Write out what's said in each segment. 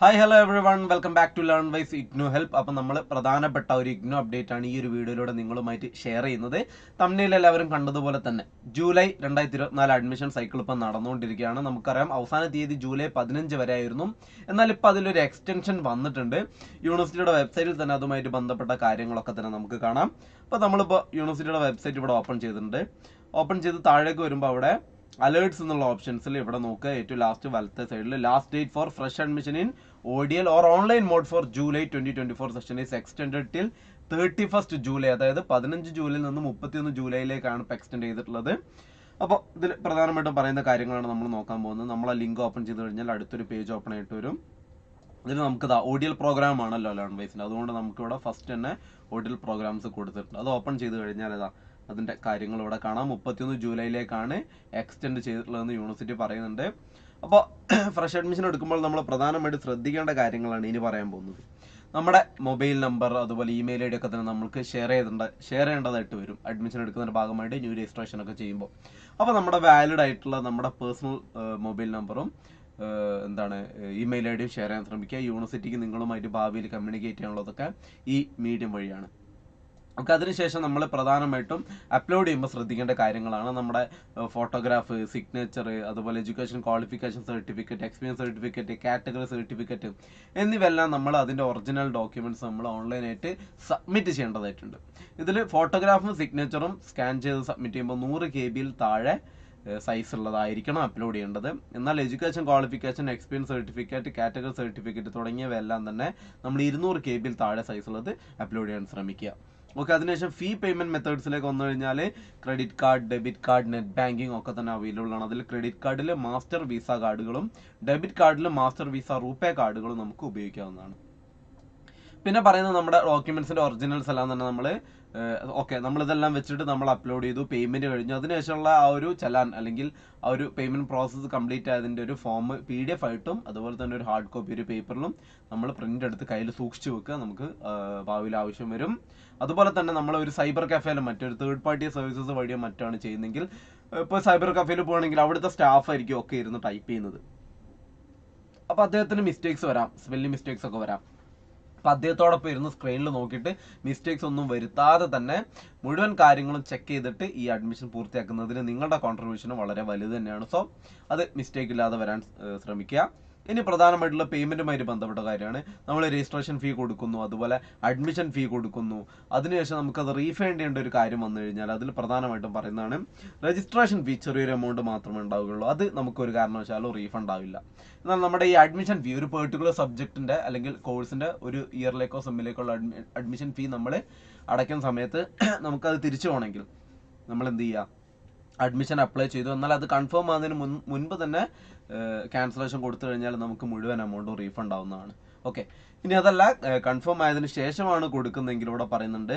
Hi hello everyone welcome back to learn wise IGNOU help അപ്പം നമ്മൾ പ്രധാനപ്പെട്ട ഒരു ഇഗ്നോ അപ്ഡേറ്റ് ആണ് ഈ ഒരു വീഡിയോയിലൂടെ നിങ്ങളുമായിട്ട് ഷെയർ ചെയ്യുന്നത്. തമ്മിൽ എല്ലാവരും കണ്ടതുപോലെ തന്നെ ജൂലൈ രണ്ടായിരത്തി ഇരുപത്തിനാല് അഡ്മിഷൻ സൈക്കിൾ ഇപ്പം നടന്നുകൊണ്ടിരിക്കുകയാണ്. നമുക്കറിയാം അവസാന തീയതി ജൂലൈ പതിനഞ്ച് വരെ ആയിരുന്നു എന്നാൽ ഇപ്പോൾ അതിലൊരു എക്സ്റ്റൻഷൻ വന്നിട്ടുണ്ട്. യൂണിവേഴ്സിറ്റിയുടെ വെബ്സൈറ്റിൽ തന്നെ അതുമായിട്ട് ബന്ധപ്പെട്ട കാര്യങ്ങളൊക്കെ തന്നെ നമുക്ക് കാണാം. അപ്പോൾ നമ്മളിപ്പോൾ യൂണിവേഴ്സിറ്റിയുടെ വെബ്സൈറ്റ് ഇവിടെ ഓപ്പൺ ചെയ്തിട്ടുണ്ട്. ഓപ്പൺ ചെയ്ത് താഴേക്ക് വരുമ്പോൾ അവിടെ അലേർട്സ് എന്നുള്ള ഓപ്ഷൻസിൽ ഇവിടെ നോക്കുക ഏറ്റവും ലാസ്റ്റ് വലത്തെ സൈഡിൽ last date for fresh admission in ODL or online mode for July twenty twenty four session is extended till thirty first July അതായത് പതിനഞ്ച് ജൂലൈയിൽ നിന്ന് മുപ്പത്തിയൊന്ന് ജൂലൈയിലേക്കാണ് ഇപ്പോൾ എക്സ്റ്റെൻഡ് ചെയ്തിട്ടുള്ളത്. അപ്പോൾ ഇതിൽ പ്രധാനമായിട്ടും പറയുന്ന കാര്യങ്ങളാണ് നമ്മൾ നോക്കാൻ പോകുന്നത്. നമ്മൾ ആ ലിങ്ക് ഓപ്പൺ ചെയ്ത് കഴിഞ്ഞാൽ അടുത്തൊരു പേജ് ഓപ്പൺ ആയിട്ട് വരും. ഇതിൽ നമുക്ക് ഓഡിയൽ പ്രോഗ്രാം ആണല്ലോ ലേൺ വൈസിന്റെ അതുകൊണ്ട് നമുക്കിവിടെ ഫസ്റ്റ് തന്നെ ഓഡിയൽ പ്രോഗ്രാംസ് കൊടുത്തിട്ടുണ്ട്. അത് ഓപ്പൺ ചെയ്ത് കഴിഞ്ഞാൽ ഇതാ അതിന്റെ കാര്യങ്ങൾ ഇവിടെ കാണാം. മുപ്പത്തിയൊന്ന് ജൂലൈയിലേക്കാണ് എക്സ്റ്റെൻഡ് ചെയ്തിട്ടുള്ളതെന്ന് യൂണിവേഴ്സിറ്റി പറയുന്നുണ്ട്. അപ്പോൾ ഫ്രഷ് അഡ്മിഷൻ എടുക്കുമ്പോൾ നമ്മൾ പ്രധാനമായിട്ട് ശ്രദ്ധിക്കേണ്ട കാര്യങ്ങളാണ് ഇനി പറയാൻ പോകുന്നത്. നമ്മുടെ മൊബൈൽ നമ്പർ അതുപോലെ ഇമെയിൽ ഐ ഡി ഒക്കെ തന്നെ നമുക്ക് ഷെയർ ചെയ്തിട്ടുണ്ട്. ഷെയർ ചെയ്യേണ്ടതായിട്ട് വരും. അഡ്മിഷൻ എടുക്കുന്നതിന്റെ ഭാഗമായിട്ട് ന്യൂ രജിസ്ട്രേഷൻ ഒക്കെ ചെയ്യുമ്പോൾ. അപ്പോൾ നമ്മുടെ വാലിഡ് ആയിട്ടുള്ള നമ്മുടെ പേഴ്സണൽ മൊബൈൽ നമ്പറും എന്താണ് ഇമെയിൽ ഐ ഡിയും ഷെയർ ചെയ്യാൻ ശ്രമിക്കുക. യൂണിവേഴ്സിറ്റിക്ക് നിങ്ങളുമായിട്ട് ഭാവിയിൽ കമ്മ്യൂണിക്കേറ്റ് ചെയ്യാനുള്ളതൊക്കെ ഈ മീഡിയം വഴിയാണ്. ഒക്കെ അതിനുശേഷം നമ്മൾ പ്രധാനമായിട്ടും അപ്ലോഡ് ചെയ്യുമ്പോൾ ശ്രദ്ധിക്കേണ്ട കാര്യങ്ങളാണ് നമ്മുടെ ഫോട്ടോഗ്രാഫ് സിഗ്നേച്ചർ അതുപോലെ education qualification certificate experience certificate category certificate എന്നിവയെല്ലാം നമ്മൾ അതിന്റെ ഒറിജിനൽ ഡോക്യുമെന്റ്സ് നമ്മൾ ഓൺലൈനായിട്ട് സബ്മിറ്റ് ചെയ്യേണ്ടതായിട്ടുണ്ട്. ഇതിൽ ഫോട്ടോഗ്രാഫും സിഗ്നേച്ചറും സ്കാൻ ചെയ്ത് സബ്മിറ്റ് ചെയ്യുമ്പോൾ നൂറ് കെ ബിയിൽ താഴെ സൈസ് ഉള്ളതായിരിക്കണം അപ്ലോഡ് ചെയ്യേണ്ടത്. എന്നാൽ education qualification experience certificate category certificate തുടങ്ങിയവയെല്ലാം തന്നെ നമ്മൾ ഇരുന്നൂറ് കെ ബിയിൽ താഴെ സൈസ് ഉള്ളത് അപ്ലോഡ് ചെയ്യാൻ ശ്രമിക്കുക. ഓക്കെ അതിനുശേഷം ഫീ പേയ്മെന്റ് മെത്തേഡ്സിലേക്ക് വന്നു കഴിഞ്ഞാൽ credit card debit card net banking ഒക്കെ തന്നെ അവൈലബിൾ ആണ്. അതിൽ ക്രെഡിറ്റ് കാർഡിൽ മാസ്റ്റർ വിസ കാർഡുകളും ഡെബിറ്റ് കാർഡിൽ മാസ്റ്റർ വിസ റൂപേ കാർഡുകളും നമുക്ക് ഉപയോഗിക്കാവുന്നതാണ്. പിന്നെ പറയുന്നത് നമ്മുടെ ഡോക്യുമെന്റ്സിന്റെ ഒറിജിനൽസ് എല്ലാം തന്നെ നമ്മൾ ഓക്കെ നമ്മളിതെല്ലാം വെച്ചിട്ട് നമ്മൾ അപ്ലോഡ് ചെയ്തു പേയ്മെന്റ് കഴിഞ്ഞു. അതിനുശേഷമുള്ള ആ ഒരു ചലാൻ അല്ലെങ്കിൽ ആ ഒരു പേയ്മെന്റ് പ്രോസസ്സ് കംപ്ലീറ്റ് ആയതിന്റെ ഒരു ഫോം പി ഡി എഫ് ആയിട്ടും അതുപോലെ തന്നെ ഒരു ഹാർഡ് കോപ്പി ഒരു പേപ്പറിലും നമ്മൾ പ്രിന്റ് എടുത്ത് കയ്യിൽ സൂക്ഷിച്ചു വെക്കുക. നമുക്ക് ഭാവിയിൽ ആവശ്യം വരും. അതുപോലെ തന്നെ നമ്മൾ ഒരു സൈബർ കഫേയിലും മറ്റൊരു തേർഡ് പാർട്ടി സർവീസസ് വഴിയോ മറ്റാണ് ചെയ്യുന്നതെങ്കിൽ ഇപ്പോൾ സൈബർ കഫേയിൽ പോകണമെങ്കിൽ അവിടുത്തെ സ്റ്റാഫ് ആയിരിക്കും ഒക്കെ ഇരുന്ന് ടൈപ്പ് ചെയ്യുന്നത്. അപ്പോൾ അദ്ദേഹത്തിന് മിസ്റ്റേക്സ് വരാം സ്പെല്ലിംഗ് മിസ്റ്റേക്സ് ഒക്കെ വരാം. അപ്പൊ അദ്ദേഹത്തോടൊപ്പം ഇരുന്ന് സ്ക്രീനിൽ നോക്കിയിട്ട് മിസ്റ്റേക്സ് ഒന്നും വരുത്താതെ തന്നെ മുഴുവൻ കാര്യങ്ങളും ചെക്ക് ചെയ്തിട്ട് ഈ അഡ്മിഷൻ പൂർത്തിയാക്കുന്നതിന് നിങ്ങളുടെ കോൺട്രിബ്യൂഷൻ വളരെ വലുത് തന്നെയാണ്. സോ അത് മിസ്റ്റേക്ക് ഇല്ലാതെ വരാൻ ശ്രമിക്കുക. ഇനി പ്രധാനമായിട്ടുള്ള പേയ്മെന്റുമായിട്ട് ബന്ധപ്പെട്ട കാര്യമാണ്. നമ്മൾ രജിസ്ട്രേഷൻ ഫീ കൊടുക്കുന്നു അതുപോലെ അഡ്മിഷൻ ഫീ കൊടുക്കുന്നു. അതിനുശേഷം നമുക്കത് റീഫൈൻഡ് ചെയ്യേണ്ട ഒരു കാര്യം വന്നു കഴിഞ്ഞാൽ അതിൽ പ്രധാനമായിട്ടും പറയുന്നതാണ് രജിസ്ട്രേഷൻ ഫീ ചെറിയൊരു എമൗണ്ട് മാത്രമേ ഉണ്ടാവുകയുള്ളൂ. അത് നമുക്ക് ഒരു കാരണവശാലും റീഫണ്ട് ആവില്ല. എന്നാൽ നമ്മുടെ ഈ അഡ്മിഷൻ ഫീ ഒരു പെർട്ടിക്കുലർ സബ്ജക്റ്റിന്റെ അല്ലെങ്കിൽ കോഴ്സിന്റെ ഒരു ഇയറിലേക്കോ സെമ്മിലേക്കോ ഉള്ള അഡ്മിഷൻ ഫീ നമ്മൾ അടയ്ക്കുന്ന സമയത്ത് നമുക്കത് തിരിച്ചു പോകണമെങ്കിൽ നമ്മൾ എന്ത് ചെയ്യുക? അഡ്മിഷൻ അപ്ലൈ ചെയ്തു. എന്നാൽ അത് കൺഫേം ആകുന്നതിന് മുൻ മുൻപ് തന്നെ ക്യാൻസലേഷൻ കൊടുത്തു കഴിഞ്ഞാൽ നമുക്ക് മുഴുവൻ എമൗണ്ടും റീഫണ്ട് ആവുന്നതാണ്. ഓക്കെ ഇനി അതല്ല കൺഫേം ആയതിന് ശേഷമാണ് കൊടുക്കുന്നതെങ്കിൽ ഇവിടെ പറയുന്നുണ്ട്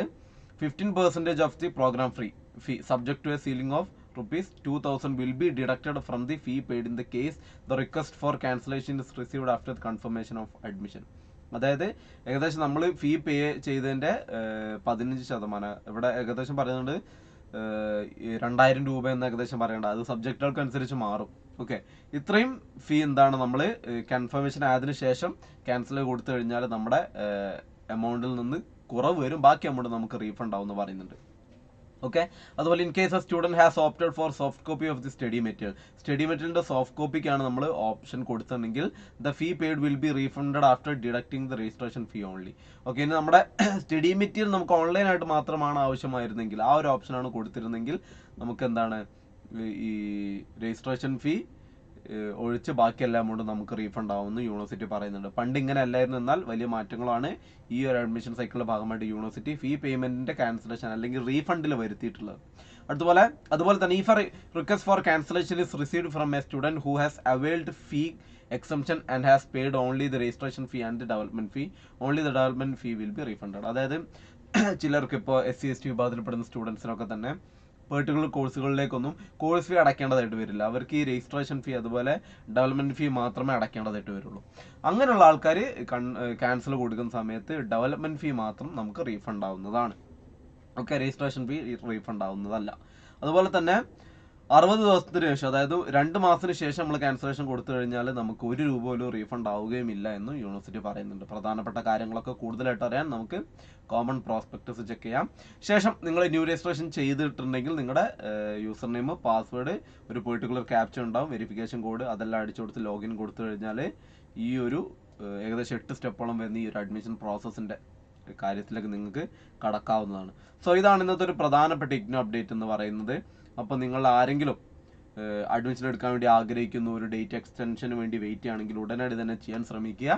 fifteen percentage of the program free fee subject to a ceiling of two thousand will be deducted from the fee paid in the case the request for cancellation is received after confirmation of admission അതായത് ഏകദേശം നമ്മൾ ഫീ പേ ചെയ്തതിന്റെ പതിനഞ്ച് ശതമാനം ഇവിടെ ഏകദേശം പറയുന്നുണ്ട് രണ്ടായിരം രൂപ എന്ന് ഏകദേശം പറയേണ്ട. അത് സബ്ജക്റ്റുകൾക്ക് അനുസരിച്ച് മാറും. ഓക്കെ? ഇത്രയും ഫീ എന്താണ് നമ്മൾ കൺഫർമേഷൻ ആയതിനു ശേഷം ക്യാൻസൽ കൊടുത്തു കഴിഞ്ഞാൽ നമ്മുടെ എമൗണ്ടിൽ നിന്ന് കുറവ് വരും. ബാക്കി എമൗണ്ട് നമുക്ക് റീഫണ്ട് ആവും എന്ന് പറയുന്നുണ്ട്. ഓക്കെ അതുപോലെ in case a student has opted for soft copy of the study material study മെറ്റീരിയലിന്റെ സോഫ്റ്റ് കോപ്പിക്കാണ് നമ്മൾ ഓപ്ഷൻ കൊടുത്തിട്ടുണ്ടെങ്കിൽ the fee paid will be refunded after deducting the registration fee only okay ഇനി നമ്മുടെ സ്റ്റഡി മെറ്റീരിയൽ നമുക്ക് ഓൺലൈനായിട്ട് മാത്രമാണ് ആവശ്യമായിരുന്നെങ്കിൽ ആ ഒരു ഓപ്ഷനാണ് കൊടുത്തിരുന്നെങ്കിൽ നമുക്ക് എന്താണ് ഈ- രജിസ്ട്രേഷൻ ഫീ ഒഴിച്ച് ബാക്കി എല്ലാ എമൗണ്ടും നമുക്ക് റീഫണ്ട് ആവുമെന്ന് യൂണിവേഴ്സിറ്റി പറയുന്നുണ്ട്. പണ്ട് ഇങ്ങനെ അല്ലായിരുന്നു. എന്നാൽ വലിയ മാറ്റങ്ങളാണ് ഈ ഒരു അഡ്മിഷൻ സൈക്കിളിന്റെ ഭാഗമായിട്ട് യൂണിവേഴ്സിറ്റി ഫീ പേയ്മെന്റിന്റെ ക്യാൻസലേഷൻ അല്ലെങ്കിൽ റീഫണ്ടിൽ വരുത്തിയിട്ടുള്ളത്. അതുപോലെ അതുപോലെ തന്നെ ഈ for request for cancellation is received from a student who has availed fee exemption and has paid only the registration fee and the development fee only the development fee will be refunded അതായത് ചിലർക്ക് ഇപ്പോൾ S C S T വിഭാഗത്തിൽപ്പെടുന്ന സ്റ്റുഡൻസിനൊക്കെ തന്നെ particular കോഴ്സുകളിലേക്കൊന്നും course fee അടയ്ക്കേണ്ടതായിട്ട് വരില്ല. അവർക്ക് ഈ registration ഫീ അതുപോലെ development ഫീ മാത്രമേ അടയ്ക്കേണ്ടതായിട്ട് വരുള്ളൂ. അങ്ങനെയുള്ള ആൾക്കാർ ക്യാൻസൽ കൊടുക്കുന്ന സമയത്ത് ഡെവലപ്മെന്റ് ഫീ മാത്രം നമുക്ക് റീഫണ്ട് ആവുന്നതാണ് ഓക്കെ രജിസ്ട്രേഷൻ ഫീ റീഫണ്ട് ആവുന്നതല്ല അതുപോലെ തന്നെ അറുപത് ദിവസത്തിന് ശേഷം അതായത് രണ്ട് മാസത്തിന് ശേഷം നമ്മൾ ക്യാൻസലേഷൻ കൊടുത്തു കഴിഞ്ഞാൽ നമുക്ക് ഒരു രൂപ പോലും റീഫണ്ട് ആവുകയും ഇല്ല എന്ന് യൂണിവേഴ്സിറ്റി പറയുന്നുണ്ട്. പ്രധാനപ്പെട്ട കാര്യങ്ങളൊക്കെ കൂടുതലായിട്ട് അറിയാൻ നമുക്ക് കോമൺ പ്രോസ്പെക്ടസ് ചെക്ക് ചെയ്യാം. ശേഷം നിങ്ങൾ ന്യൂ രജിസ്ട്രേഷൻ ചെയ്തിട്ടുണ്ടെങ്കിൽ നിങ്ങളുടെ യൂസർ നെയിം പാസ്വേഡ് ഒരു പെർട്ടിക്കുലർ ക്യാപ്ചർ ഉണ്ടാവും വെരിഫിക്കേഷൻ കോഡ് അതെല്ലാം അടിച്ചു കൊടുത്ത് ലോഗിൻ കൊടുത്തു കഴിഞ്ഞാൽ ഈ ഒരു ഏകദേശം എട്ട് സ്റ്റെപ്പോളം വരുന്ന ഈ ഒരു അഡ്മിഷൻ പ്രോസസ്സിന്റെ കാര്യത്തിലേക്ക് നിങ്ങൾക്ക് കടക്കാവുന്നതാണ്. സോ ഇതാണ് ഇന്നത്തെ ഒരു പ്രധാനപ്പെട്ട ഇഗ്നോ അപ്ഡേറ്റ് എന്ന് പറയുന്നത്. അപ്പോൾ നിങ്ങൾ ആരെങ്കിലും അഡ്മിഷൻ എടുക്കാൻ വേണ്ടി ആഗ്രഹിക്കുന്ന ഒരു ഡേറ്റ് എക്സ്റ്റൻഷന് വേണ്ടി വെയിറ്റ് ആണെങ്കിൽ ഉടനടി തന്നെ ചെയ്യാൻ ശ്രമിക്കുക.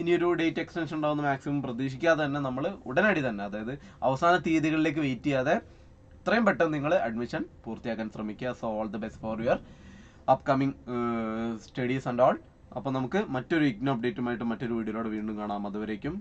ഇനിയൊരു ഡേറ്റ് എക്സ്റ്റൻഷൻ ഉണ്ടാവുന്ന മാക്സിമം പ്രതീക്ഷിക്കാതെ തന്നെ നമ്മൾ ഉടനടി തന്നെ അതായത് അവസാന തീയതികളിലേക്ക് വെയിറ്റ് ചെയ്യാതെ ഇത്രയും പെട്ടെന്ന് നിങ്ങൾ അഡ്മിഷൻ പൂർത്തിയാക്കാൻ ശ്രമിക്കുക. So all the best for your upcoming studies and all അപ്പോൾ നമുക്ക് മറ്റൊരു ഇഗ്നോ അപ്ഡേറ്റുമായിട്ട് മറ്റൊരു വീഡിയോയിലൂടെ വീണ്ടും കാണാം. അതുവരേക്കും